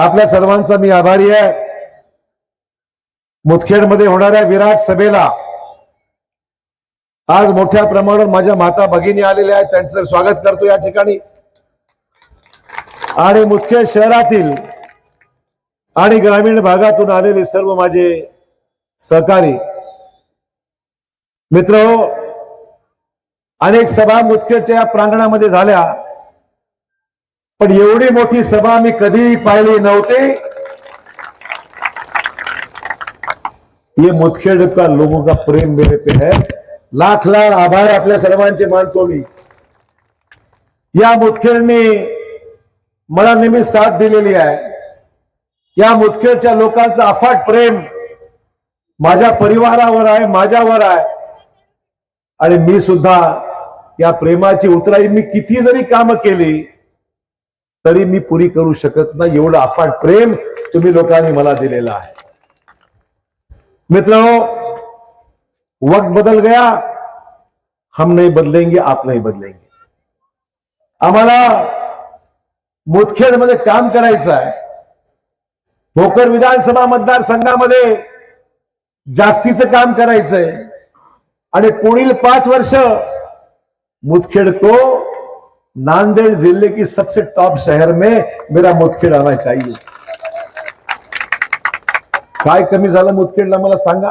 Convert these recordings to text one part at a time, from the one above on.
आपल्या सर्वांचा मी आभारी आहे. मुदखेडमध्ये होणाऱ्या विराट सभेला आज मोठ्या प्रमाणावर माझ्या माता भगिनी आलेल्या आहेत. त्यांचं स्वागत करतो या ठिकाणी. आणि मुदखेड शहरातील आणि ग्रामीण भागातून आलेले सर्व माझे सहकारी. मित्र अनेक सभा मुदखेडच्या या प्रांगणामध्ये झाल्या. पण एवढी मोठी सभा मी कधीही पाहिली नव्हती. ये मुतखेड का लोगों का प्रेम मेरे पे है? लाख लाख आभार आपल्या सर्वांचे मानतो मी. या मुतखेडने मला नेहमी साथ दिलेली आहे. या मुतखेडच्या लोकांचं अफाट प्रेम माझ्या परिवारावर आहे माझ्यावर आहे. आणि मी सुद्धा या प्रेमाची उतराई मी किती जरी कामं केली तरी मी पुरी करू शकत नाही. एवढं अफाट प्रेम तुम्ही लोकांनी मला दिलेलं आहे. मित्रांनो वक्त बदल गया. हम नाही बदलेंगे आप नाही बदलेंगे. आम्हाला मुदखेडमध्ये काम करायचं आहे. भोकर विधानसभा मतदारसंघामध्ये जास्तीचं काम करायचंय. आणि पुढील पाच वर्ष मुदखेड को नांदेड़ जिले की सबसे टॉप शहर में मेरा मुदखेड आना चाहिए। काय कमी झालं मुदखेडला मला सांगा?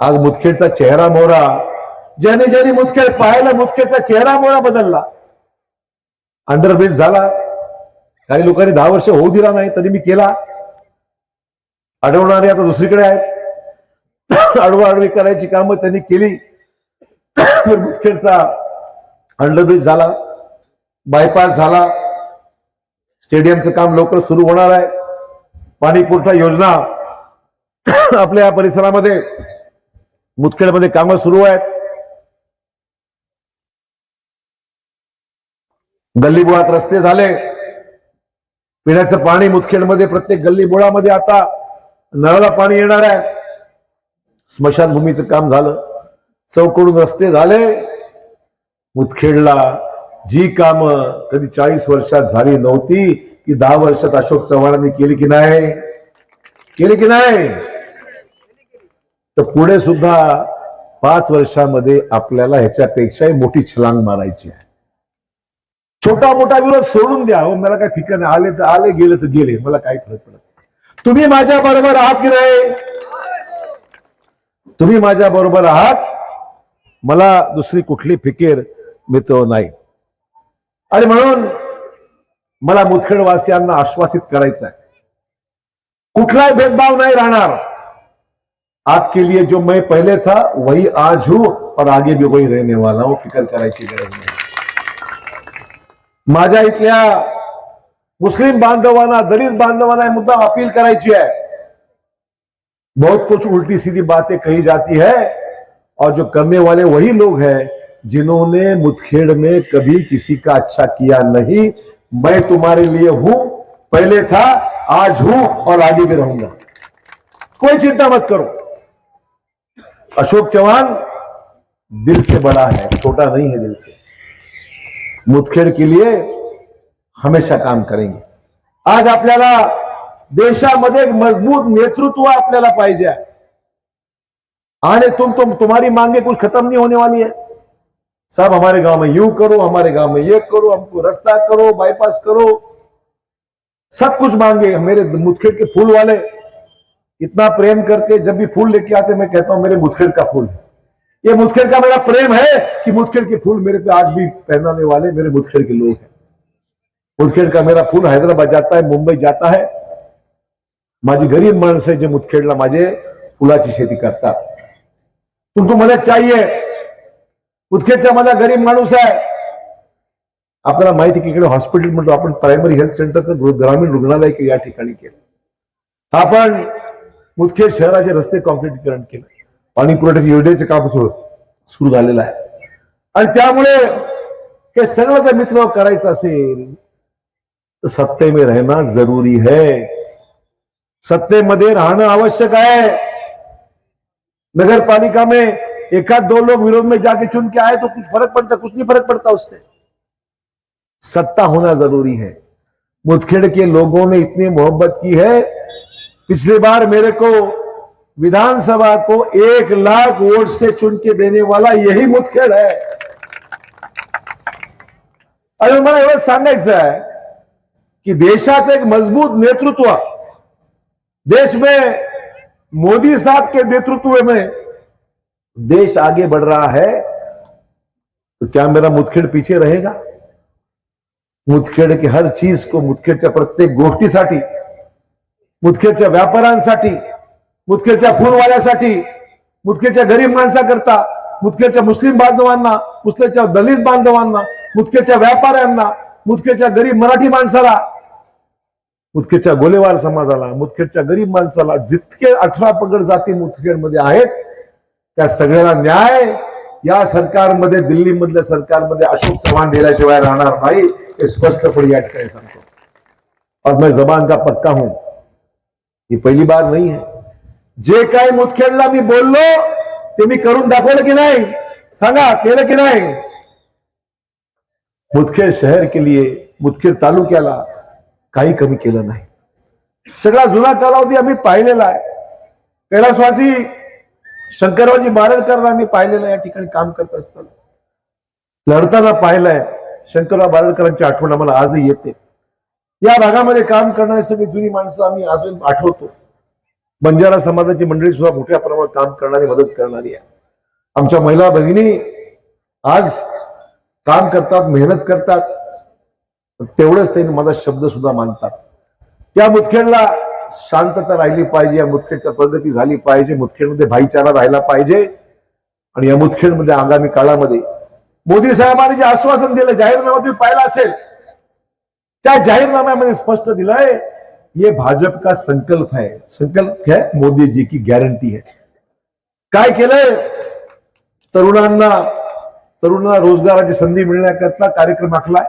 आज मुदखेडचा चेहरा मोहरा ज्याने ज्याने मुदखेड पाहायला मुदखेडचा चेहरा मोहरा बदलला. अंडरब्रिज झाला. काही लोकांनी दहा वर्ष होऊ दिला नाही तरी मी केला. अडवणारे आता दुसरीकडे आहेत. अडवाअडवी करायची कामं त्यांनी केली. मुदखेडचा अंडरब्रिज झाला बायपास झाला. स्टेडियमचं काम लवकर सुरू होणार आहे. पाणी पुरवठा योजना आपल्या या परिसरामध्ये मुदखेडमध्ये कामं सुरू आहेत. गल्लीबोळात रस्ते झाले. पिण्याचं पाणी मुदखेडमध्ये प्रत्येक गल्लीबोळामध्ये आता नळाला पाणी येणार आहे. स्मशानभूमीचं काम झालं. चौकडून रस्ते झाले. मुदखेडला जी कामं कधी चाळीस वर्षात झाली नव्हती ती दहा वर्षात अशोक चव्हाणांनी केली की नाही? केली की नाही? तर पुढे सुद्धा पाच वर्षामध्ये आपल्याला ह्याच्यापेक्षाही मोठी छलांग मारायची आहे. छोटा मोठा विरोध सोडून द्या. हो मला काय फिकर नाही. आले तर आले गेले तर गेले. मला काही फरक पडत नाही. तुम्ही माझ्या बरोबर आहात की नाही? तुम्ही माझ्या बरोबर आहात? मला दुसरी कुठली फिकीर मित्र नाही. आणि म्हणून मला आश्वासित करायचं आहे कुठलाही भेदभाव नाही राहणार. आपके लिए जो मैं पहले था, वही आज हूँ, और आगे भी वही रहने वाला हूँ, फिकर करायची गरज नाही. माझ्या इथल्या मुस्लिम बांधवांना, दलित बांधवांना मुद्दा अपील करायची है बहुत कुछ उल्टी सीधी बातें कही जाती है, और जो करने वाले वही लोग हैं जिन्होंने मुदखेड़ में कभी किसी का अच्छा किया नहीं, मैं तुम्हारे लिए हूँ। पहले था, आज हूँ और आगे भी रहूँगा। कोई चिंता मत करो। अशोक चौहान दिल से बड़ा है, छोटा नहीं है दिल से। मुठखेड़ के लिए हमेशा काम करेंगे। आज आपल्याला देशामध्ये एक मज़बूत नेतृत्व आपल्याला पाहिजे आने तुम तुम तुम्हारी मांगे कुछ खत्म नहीं होने वाली है। सब हमारे गाँव में यू करो, हमारे गाँव में ये करो, हमको रास्ता करो बाईपास करो। सब कुछ मांगे मेरे मुदखेड़ के फूल वाले। इतना प्रेम करके जब भी फूल लेके आते, मैं कहता हूँ, मेरे मुदखेड़ का फूल ये मुदखेड़ का मेरा प्रेम है कि मुदखेड़ के फूल मेरे पे आज भी पहनाने वाले मेरे मुदखेड़ के लोग हैं। मुदखेड का मेरा फूल हैदराबाद जाता है, मुंबई जाता है। माझी गरीब माणसं आहे जे मुदखेडला माझे फुलाची शेती करतात तुमको मदत चाहिए। मुदखेडचा माझा गरीब माणूस आहे. आपल्याला माहिती की इकडे हॉस्पिटल म्हणतो आपण प्रायमरी हेल्थ सेंटरचं ग्रामीण रुग्णालय या ठिकाणी केलं. आपण मुदखेड शहराचे रस्ते कॉन्क्रीटीकरण केलं. पाणी पुरवठ्याच्या योजनेचे काम सुरू सुरू झालेलं आहे. आणि त्यामुळे हे सगळं जर मित्र करायचं असेल तर सत्ते राहणं रहना है सत्तेमध्ये राहणं आवश्यक आहे. नगरपालिका में एक दो लोग विरोध में जाके चुन के आए तो कुछ फ़र्क पड़ता, कुछ नहीं फ़र्क पड़ता उससे। सत्ता होना ज़रूरी है। मुदखेड़ के लोगों ने इतनी मोहब्बत की है। पिछली बार मेरे को विधानसभा को एक लाख वोट से चुन के देने वाला यही मुदखेड़ है। आणि मला एवढं सांगायचं आहे की देशाचं एक मज़बूत नेतृत्व देश में मोदी साहब के नेतृत्व में देश आगे बढ़ रहा है तो क्या मेरा मुतखेड पीछे रहेगा? मुतखेड की हर चीज को मुतखेडच्या प्रत्येक गोष्टीसाठी मुतखेडच्या व्यापाऱ्यांसाठी मुदखेडच्या फुलवाल्यासाठी मुदखेडच्या गरीब माणसाकरता मुदखेडच्या मुस्लिम बांधवांना मुस्लिमच्या दलित बांधवांना मुदखेडच्या व्यापाऱ्यांना मुदखेडच्या गरीब मराठी माणसाला मुदखेडच्या गोलेवार समाजाला मुतखेडच्या गरीब माणसाला जितके अठरा पगड जाती मुदखेडमध्ये आहेत त्या सगळ्याला न्याय. या सरकारमध्ये दिल्लीमधल्या सरकारमध्ये अशोक चव्हाण दिल्याशिवाय राहणार नाही हे स्पष्टपणे या ठिकाणी सांगतो. और मैं जबान का पक्का हूं ही पहिली बार नाही है. जे काय मुतखेडला मी बोललो ते मी करून दाखवलं की नाही? सांगा केलं की नाही? मुदखेड शहर के लिए मुदखेड तालुक्याला काही कमी केलं नाही. सगळा जुना कालावधी आम्ही पाहिलेला आहे. कैलासवासी शंकररावजी बारडकरला आम्ही पाहिलेलं या ठिकाणी काम करत असताना. लढताना पाहिलंय शंकरराव बारडकरांची आठवण आम्हाला आजही येते. या भागामध्ये काम करणारी सगळी जुनी माणसं आम्ही अजून आठवतो. बंजारा समाजाची मंडळी सुद्धा मोठ्या प्रमाणात काम करणारी मदत करणारी आहे. आमच्या महिला भगिनी आज काम करतात मेहनत करतात. तेवढंच त्यांनी माझा शब्द सुद्धा मानतात. या मुदखेडला शांतता राहिली पाहिजे या मुदखेडचा प्रगती झाली पाहिजे मुदखेडमध्ये भाईचारा राहिला पाहिजे आणि या मुदखेडमध्ये आगामी काळामध्ये मोदी साहेबांनी जे आश्वासन दिलं जाहीरनामा तुम्ही पाहिला असेल त्या जाहीरनाम्यामध्ये स्पष्ट दिलंय ये भाजप का संकल्प है संकल्प है मोदी जी की गॅरंटी है काय केलंय? तरुणांना तरुणांना रोजगाराची संधी मिळण्याकरता कार्यक्रम आखलाय.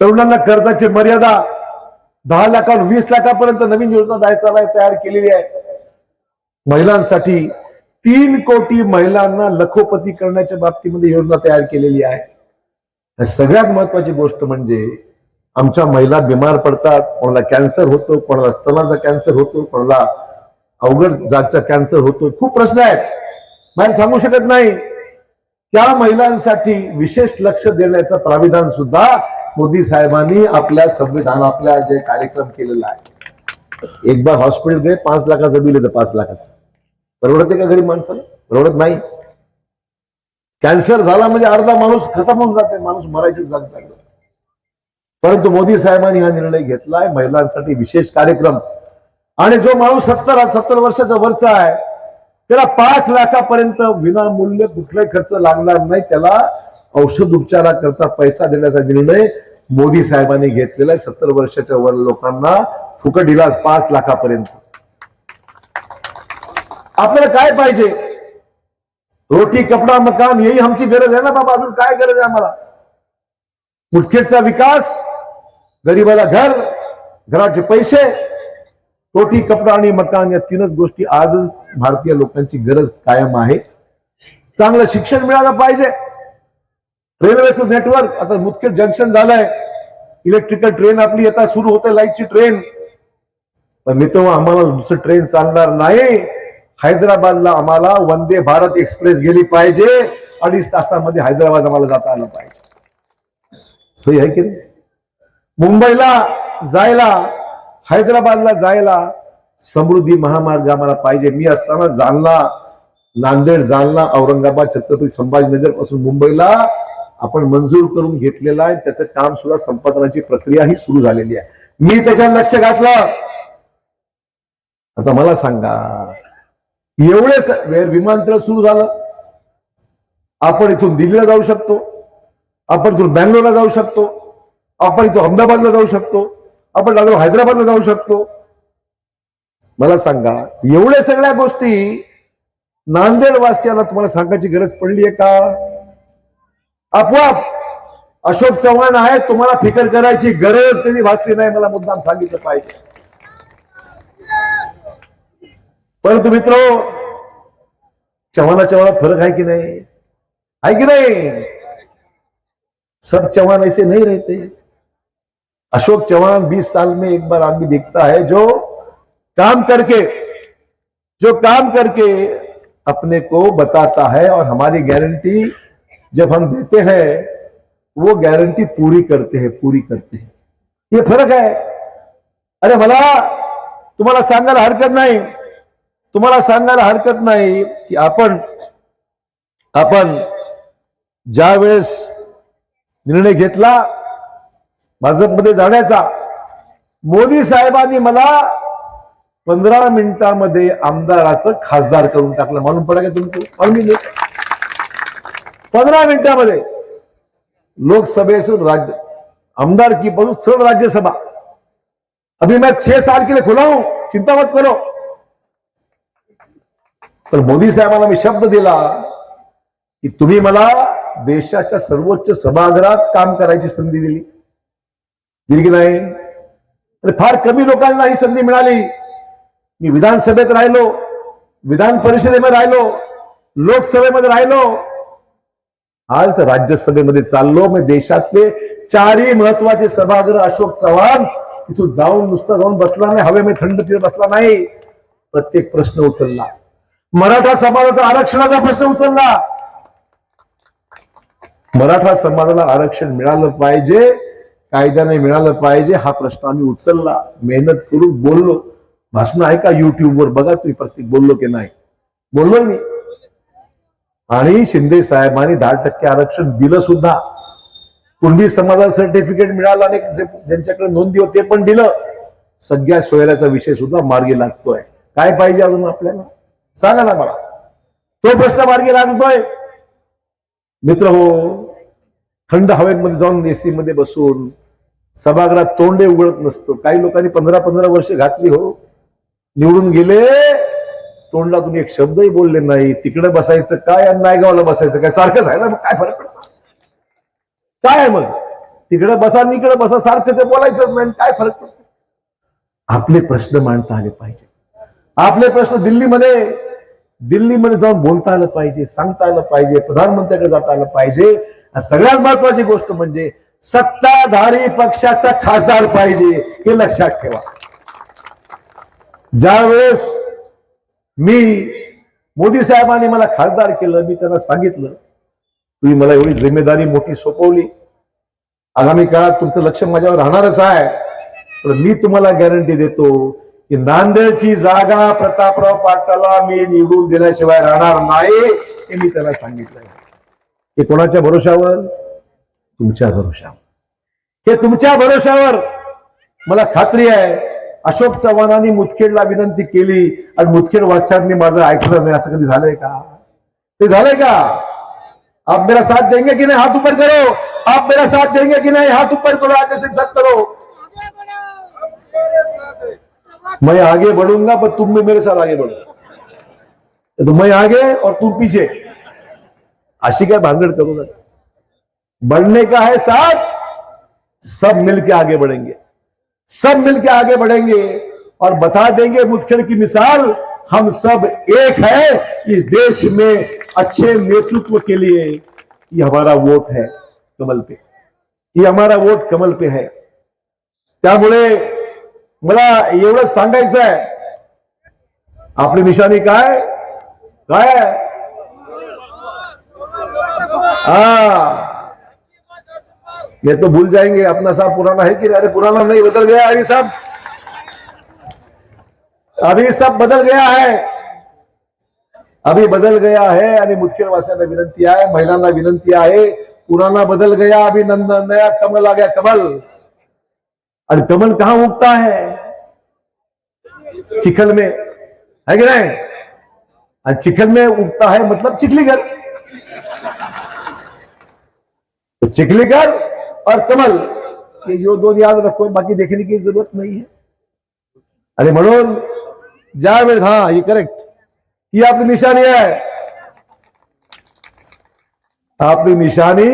तरुणांना कर्जाची मर्यादा दहा लाखावर वीस लाखापर्यंत नवीन योजना द्यायचा तयार केलेली आहे. महिलांसाठी तीन कोटी महिलांना लखोपती करण्याच्या बाबतीमध्ये योजना तयार केलेली आहे. सगळ्यात महत्वाची गोष्ट म्हणजे आमच्या महिला बिमार पडतात कोणाला कॅन्सर होतो कोणाला स्तनाचा कॅन्सर होतो कोणाला अवघड जातचा कॅन्सर होतो खूप प्रश्न आहेत. बाहेर सांगू शकत नाही. त्या महिलांसाठी विशेष लक्ष देण्याचं प्राविधान सुद्धा मोदी साहेबांनी आपल्या संविधान आपल्या जे कार्यक्रम केलेला आहे. एक बार हॉस्पिटल गए पाच लाखाचं बिल येतं पाच लाखाचं. परवडते का गरीब माणसाला? परवडत नाही. कॅन्सर झाला म्हणजे अर्धा माणूस खतम होऊन जाते माणूस मरायची जात नाही. परंतु मोदी साहेबांनी हा निर्णय घेतलाय महिलांसाठी विशेष कार्यक्रम. आणि जो माणूस सत्तर सत्तर वर्षाचा वरचा आहे त्याला पाच लाखापर्यंत विनामूल्य कुठलाही खर्च लागणार नाही त्याला औषध उपचाराकरता पैसा देण्याचा निर्णय मोदी साहेबांनी घेतलेला आहे. सत्तर वर्षाच्या वर लोकांना फुकट इलाज पाच लाखापर्यंत. आपल्याला काय पाहिजे? रोटी कपडा मकान यही आमची गरज आहे ना बाबा. अजून काय गरज आहे आम्हाला? मुठखेडचा विकास गरीबाला घर घराचे पैसे रोटी कपडा आणि मकान या तीनच गोष्टी आजच भारतीय लोकांची गरज कायम आहे. चांगलं शिक्षण मिळालं पाहिजे. रेल्वेचं नेटवर्क आता मुदखेड जंक्शन झालंय. इलेक्ट्रिकल ट्रेन आपली आता सुरू होते लाईटची ट्रेन. पण मित्र आम्हाला दुसरं ट्रेन चालणार नाही. हैदराबादला आम्हाला वंदे भारत एक्सप्रेस गेली पाहिजे. अडीच तासामध्ये हैदराबाद आम्हाला जाता आलं पाहिजे. सही आहे की नाही? मुंबईला जायला हैदराबादला जायला समृद्धी महामार्ग आम्हाला पाहिजे. मी असताना जालना नांदेड जालना औरंगाबाद छत्रपती संभाजीनगरपासून मुंबईला आपण मंजूर करून घेतलेला आहे. त्याचं काम सुद्धा संपादनाची प्रक्रिया ही सुरू झालेली आहे. मी त्याच्यात लक्ष घातलं. आता मला सांगा एवढे वेळ विमानतळ सुरू झालं. आपण इथून दिल्लीला जाऊ शकतो. आपण इथून बँगलोरला जाऊ शकतो. आपण इथून अहमदाबादला जाऊ शकतो. आपण लागलो हैदराबादला जाऊ शकतो. मला सांगा एवढ्या सगळ्या गोष्टी नांदेड वासियांना तुम्हाला सांगायची गरज पडली आहे का? आपोआप अशोक चव्हाण आहे तुम्हाला फिकर करायची गरज कधी भासली नाही, मला मुद्दाम सांगितलं पाहिजे. परंतु मित्र चव्हाणा चव्हाणात फरक आहे की नाही? आहे की नाही? सब चव्हाण ऐसे नहीं रहते. अशोक चौहान 20 साल में एक बार आदमी दिखता है जो काम करके, जो काम करके अपने को बताता है और हमारी गारंटी जब हम देते हैं वो गारंटी पूरी करते हैं पूरी करते हैं। ये फरक है। अरे मला तुम्हाला सांगायला हरकत नाही। तुम्हाला सांगायला हरकत नाही की आपण आपण ज्या वेळेस निर्णय घेतला भाजपमध्ये जाण्याचा मोदी साहेबांनी मला पंधरा मिनिटामध्ये आमदाराचं खासदार करून टाकलं. मालूम पडा का तुमचं? मालूम पंधरा मिनिटामध्ये लोकसभेसून राज्य आमदार की बनू सरळ राज्यसभा. अभी मैं छह साल के लिए खुला हूं चिंता मत करो. तर मोदी साहेबांना मी शब्द दिला की तुम्ही मला देशाच्या सर्वोच्च सभागृहात काम करायची संधी दिली. दिली की नाही? आणि फार कमी लोकांना ही संधी मिळाली. मी विधानसभेत राहिलो विधान परिषदेमध्ये राहिलो लोकसभेमध्ये राहिलो आज राज्यसभेमध्ये चाललो. मी देशातले चारही महत्त्वाचे सभागृह अशोक चव्हाण तिथून जाऊन नुसता जाऊन बसला नाही. हवेमध्ये थंड तिथे बसला नाही. प्रत्येक प्रश्न उचलला. मराठा समाजाचा आरक्षणाचा प्रश्न उचलला. मराठा समाजाला आरक्षण मिळालं पाहिजे कायद्याने मिळालं पाहिजे हा प्रश्न आम्ही उचलला. मेहनत करून बोललो. भाषण ऐका युट्यूबवर बघा तुम्ही प्रत्येक बोललो की नाही. बोललोय मी. आणि शिंदे साहेबांनी दहा टक्के आरक्षण दिलं सुद्धा. कुणबी समाजाचं सर्टिफिकेट मिळालं आणि ज्यांच्याकडे नोंदी होते पण दिलं. सगळ्या सोयऱ्याचा विषय सुद्धा मार्गी लागतोय. काय पाहिजे अजून आपल्याला? सांगा ना मला. तो प्रश्न मार्गी लागतोय. मित्र हो थंड हवेमध्ये जाऊन एसी मध्ये बसून सभागृहात तोंडे उघडत नसतो. काही लोकांनी पंधरा पंधरा वर्ष घातली हो. निवडून गेले तोंडातून एक शब्दही बोलले नाही. तिकडे बसायचं काय आणि नायगावला बसायचं काय? सारखंच आहे ना मग? काय फरक पडतो? काय आहे मग? तिकडे बसा आणि इकडे बसा सारखंच बोलायचंच नाही. काय फरक पडतो? आपले प्रश्न मांडता आले पाहिजे. आपले प्रश्न दिल्लीमध्ये दिल्लीमध्ये जाऊन बोलता आलं पाहिजे सांगता आलं पाहिजे प्रधानमंत्र्याकडे जाता आलं पाहिजे. सगळ्यात महत्वाची गोष्ट म्हणजे सत्ताधारी पक्षाचा खासदार पाहिजे हे लक्षात ठेवा. ज्यावेळेस मी मोदी साहेबांनी मला खासदार केलं मी त्यांना सांगितलं तुम्ही मला एवढी जिम्मेदारी मोठी सोपवली. आगामी काळात तुमचं लक्ष माझ्यावर राहणारच आहे. पण मी तुम्हाला गॅरंटी देतो की नांदेडची जागा प्रतापराव पाटलाला मी निवडून दिल्याशिवाय राहणार नाही हे मी त्याला सांगितलं हे कोणाच्या भरोशावर? तुमच्या भरोशावर. हे तुमच्या भरोशावर मला खात्री आहे. अशोक चव्हाणांनी मुतखेडला विनंती केली आणि मुतखेड वाचकांनी माझं ऐकलं नाही असं कधी झालंय का? ते झालंय का? आप मेरा साथ देंगे की नाही? हाथ ऊपर करो. आप मेरा साथ देंगे की नाही? हाथ ऊपर करो आकर्षित साथ करो. मैं आगे बढ़ूंगा पर तुम भी मेरे साथ आगे बढ़ो। तो मैं आगे और तुम पीछे। अशी काय भांगड करू नका। बढ़ने का है साथ सब मिलके आगे बढ़ेंगे। सब मिलकर आगे बढ़ेंगे और बता देंगे मुदखेड़ की मिसाल, हम सब एक है इस देश में अच्छे नेतृत्व के लिए। ये हमारा वोट है कमल पे। ये हमारा वोट कमल पे है। त्यामुळे मला सांगायचं आहे, आपली निशाणी काय? काय आहे? हा. ये तो भूल जाएँगे, अपना साहब पुराना है कि अरे पुराना नहीं, बदल गया अभी सब। अभी सब बदल गया है। अभी बदल गया है आणि मुदखेड वासियांना विनंती आहे महिलांना विनंती आहे पुराना बदल गया, अभी नंद, नया कमल आ गया, कमल। और कमल कहाँ उगता है? चिखल में, है कि नहीं? और चिखल में उगता है मतलब चिखलीगर तो चिखलीगर और कमल ये जो दोन याद रखो बाकी देखने की जरूरत नहीं है। अरे म्हणून ज्या वेळेस हा ही करेक्ट ही आपली निशाणी आहे आपली निशाणी